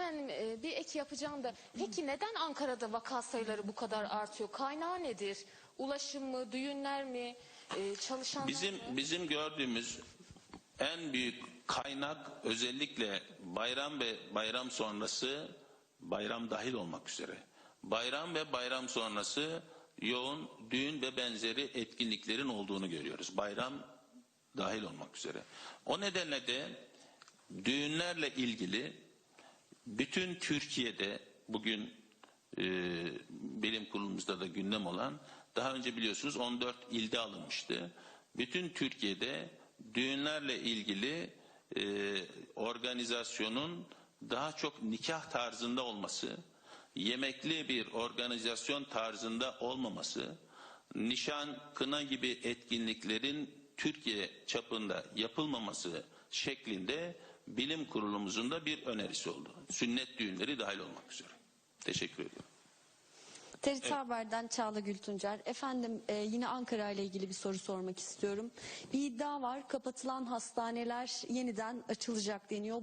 efendim e, bir ek yapacağım da peki neden Ankara'da vaka sayıları bu kadar artıyor? Kaynağı nedir? Ulaşım mı, düğünler mi, e, çalışanlar Bizim mı? bizim gördüğümüz en büyük kaynak özellikle bayram ve bayram sonrası bayram dahil olmak üzere. Bayram ve bayram sonrası yoğun düğün ve benzeri etkinliklerin olduğunu görüyoruz. Bayram dahil olmak üzere. O nedenle de düğünlerle ilgili bütün Türkiye'de bugün e, bilim kurulumuzda da gündem olan daha önce biliyorsunuz 14 ilde alınmıştı. Bütün Türkiye'de düğünlerle ilgili e, organizasyonun daha çok nikah tarzında olması, yemekli bir organizasyon tarzında olmaması, nişan, kına gibi etkinliklerin Türkiye çapında yapılmaması şeklinde bilim kurulumuzun da bir önerisi oldu. Sünnet düğünleri dahil olmak üzere. Teşekkür ediyorum. TRT Haber'den Çağla Gültuncer. Efendim e, yine Ankara ile ilgili bir soru sormak istiyorum. Bir iddia var kapatılan hastaneler yeniden açılacak deniyor.